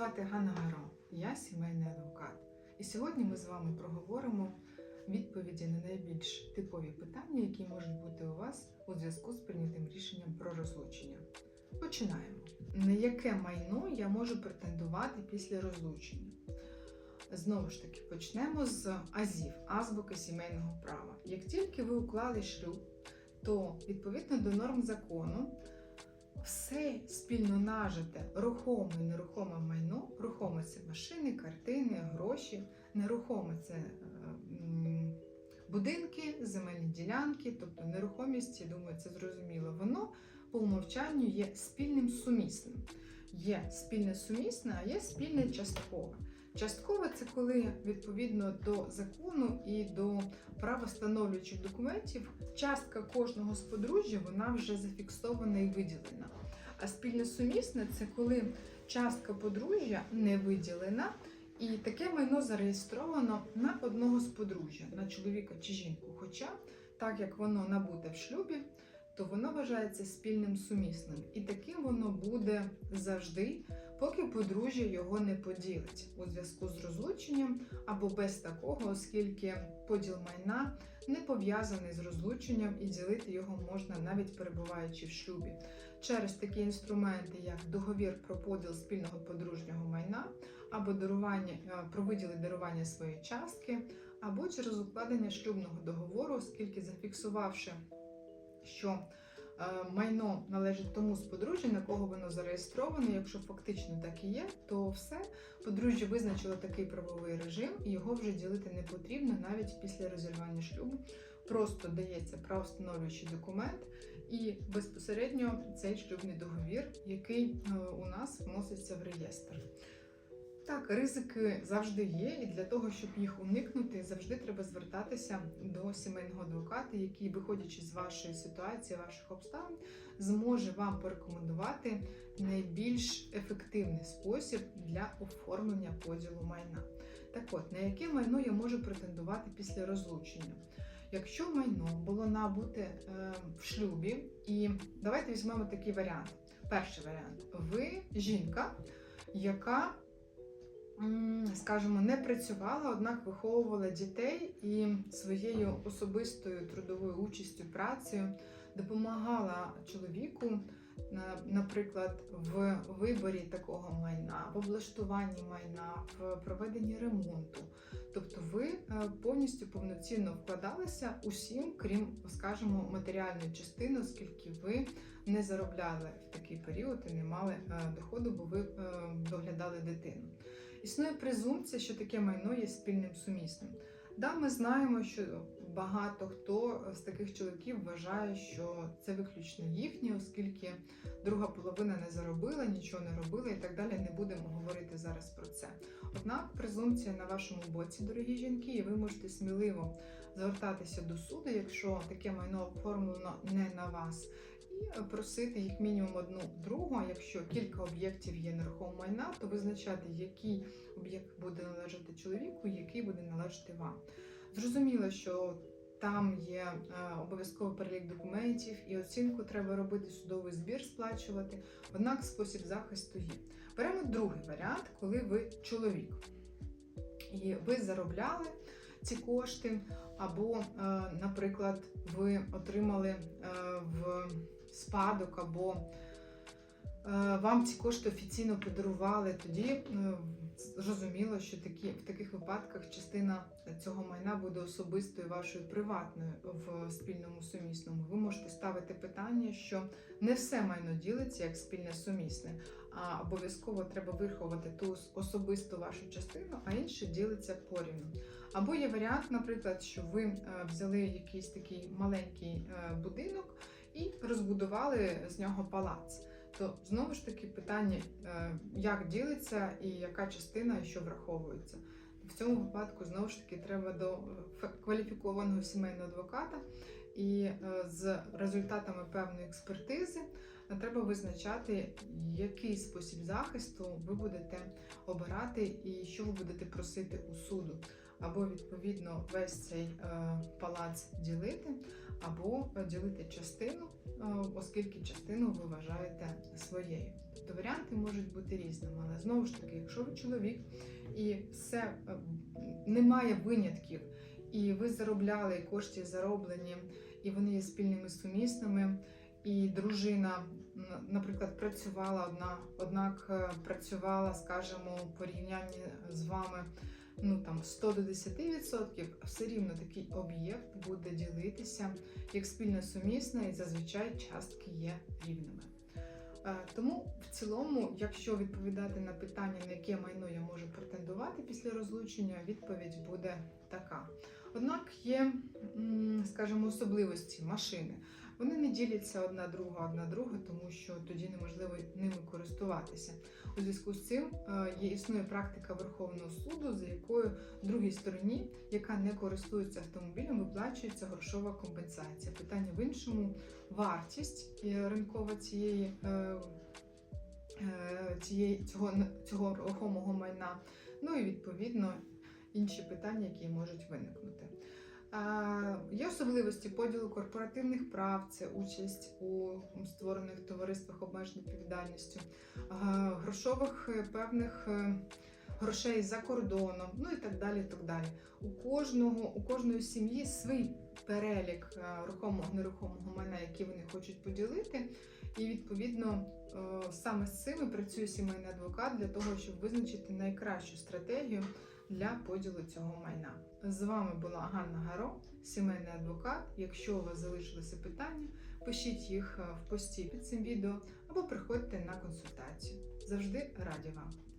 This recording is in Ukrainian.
звати Ганна Гаро, я сімейний адвокат. І сьогодні ми з вами проговоримо відповіді на найбільш типові питання, які можуть бути у вас у зв'язку з прийнятим рішенням про розлучення. Починаємо. На яке майно я можу претендувати після розлучення? Знову ж таки, почнемо з азів, азбуки сімейного права. Як тільки ви уклали шлюб, то відповідно до норм закону все спільно нажите рухоме і нерухоме майно, рухоме це машини, картини, гроші, нерухоме це е, будинки, земельні ділянки, тобто нерухомість, я думаю, це зрозуміло. Воно по умовчанню є спільним сумісним. Є спільне сумісне, а є спільне часткове. Часткове це коли відповідно до закону і до правостановлюючих документів частка кожного з подружжя вона вже зафіксована і виділена. А спільне сумісне це коли частка подружжя не виділена, і таке майно зареєстровано на одного з подружжя, на чоловіка чи жінку. Хоча, так як воно набуте в шлюбі, то воно вважається спільним сумісним. І таким воно буде завжди, поки подружжя його не поділить у зв'язку з розлученням або без такого, оскільки поділ майна не пов'язаний з розлученням і ділити його можна навіть перебуваючи в шлюбі. Через такі інструменти, як договір про поділ спільного подружнього майна, або дарування е, про виділи дарування своєї частки, або через укладення шлюбного договору, оскільки зафіксувавши, що е, майно належить тому з подружжя, на кого воно зареєстровано. Якщо фактично так і є, то все подружжя визначило такий правовий режим, і його вже ділити не потрібно навіть після розірвання шлюбу. Просто дається правостановлюючий документ і безпосередньо цей шлюбний договір, який е, у нас вноситься в реєстр. Так, ризики завжди є, і для того, щоб їх уникнути, завжди треба звертатися до сімейного адвоката, який, виходячи з вашої ситуації, ваших обставин, зможе вам порекомендувати найбільш ефективний спосіб для оформлення поділу майна. Так от, на яке майно я можу претендувати після розлучення? Якщо майно було набуте е, в шлюбі, і давайте візьмемо такий варіант. Перший варіант: ви жінка, яка скажімо, не працювала, однак виховувала дітей і своєю особистою трудовою участю, працею допомагала чоловіку, наприклад, в виборі такого майна, в облаштуванні майна, в проведенні ремонту. Тобто ви е, повністю повноцінно вкладалися усім, крім, скажімо, матеріальної частини, оскільки ви не заробляли в такий період і не мали е, доходу, бо ви е, доглядали дитину. Існує презумпція, що таке майно є спільним сумісним. Да, ми знаємо, що багато хто з таких чоловіків вважає, що це виключно їхнє, оскільки друга половина не заробила, нічого не робила і так далі. Не будемо говорити зараз про це. Однак презумпція на вашому боці, дорогі жінки, і ви можете сміливо звертатися до суду, якщо таке майно оформлено не на вас. І просити як мінімум одну другу. А якщо кілька об'єктів є нерухомого майна, то визначати, який об'єкт буде належати чоловіку, який буде належати вам. Зрозуміло, що там є е, обов'язковий перелік документів, і оцінку треба робити, судовий збір сплачувати. Однак спосіб захисту є. Беремо другий варіант, коли ви чоловік. І ви заробляли ці кошти, або, е, наприклад, ви отримали е, в спадок, або е, вам ці кошти офіційно подарували, тоді е, зрозуміло, що такі, в таких випадках частина цього майна буде особистою вашою приватною в спільному сумісному. Ви можете ставити питання, що не все майно ділиться як спільне сумісне, а обов'язково треба виховати ту особисту вашу частину, а інше ділиться порівну. Або є варіант, наприклад, що ви е, взяли якийсь такий маленький будинок і розбудували з нього палац. То знову ж таки питання, е, як ділиться і яка частина що враховується. В цьому випадку знову ж таки треба до е, кваліфікованого сімейного адвоката, і е, з результатами певної експертизи треба визначати, який спосіб захисту ви будете обирати і що ви будете просити у суду. або відповідно весь цей палац ділити, або ділити частину, е, оскільки частину ви вважаєте своєю. Тобто варіанти можуть бути різними, але знову ж таки, якщо ви чоловік і все е, немає винятків, і ви заробляли і кошти зароблені, і вони є спільними сумісними, і дружина, наприклад, працювала одна, однак е, працювала, скажімо, у порівнянні з вами. Ну там 100 до 10%, все рівно такий об'єкт буде ділитися як спільно сумісна, і зазвичай частки є рівними. Е, Тому в цілому, якщо відповідати на питання, на яке майно я можу претендувати після розлучення, відповідь буде така. Однак є, скажімо, особливості машини. Вони не діляться одна друга, одна друга, тому що тоді неможливо ними користуватися. У зв'язку з цим е, є існує практика Верховного суду, за якою другій стороні, яка не користується автомобілем, виплачується грошова компенсація. Питання в іншому вартість е, ринкова цієї. е, Цієї цього цього рухомого майна, ну і відповідно інші питання, які можуть виникнути. Є особливості поділу корпоративних прав, це участь у створених товариствах обмеженою відповідальністю, грошових е, певних е, грошей за кордоном, ну і так далі. так далі. У кожного, у кожної сім'ї свій перелік е, рухомого нерухомого майна, який вони хочуть поділити. І відповідно саме з цим працює сімейний адвокат для того, щоб визначити найкращу стратегію для поділу цього майна. З вами була Ганна Гаро, сімейний адвокат. Якщо у вас залишилися питання, пишіть їх е, в пості під цим відео або приходьте на консультацію. Завжди раді вам.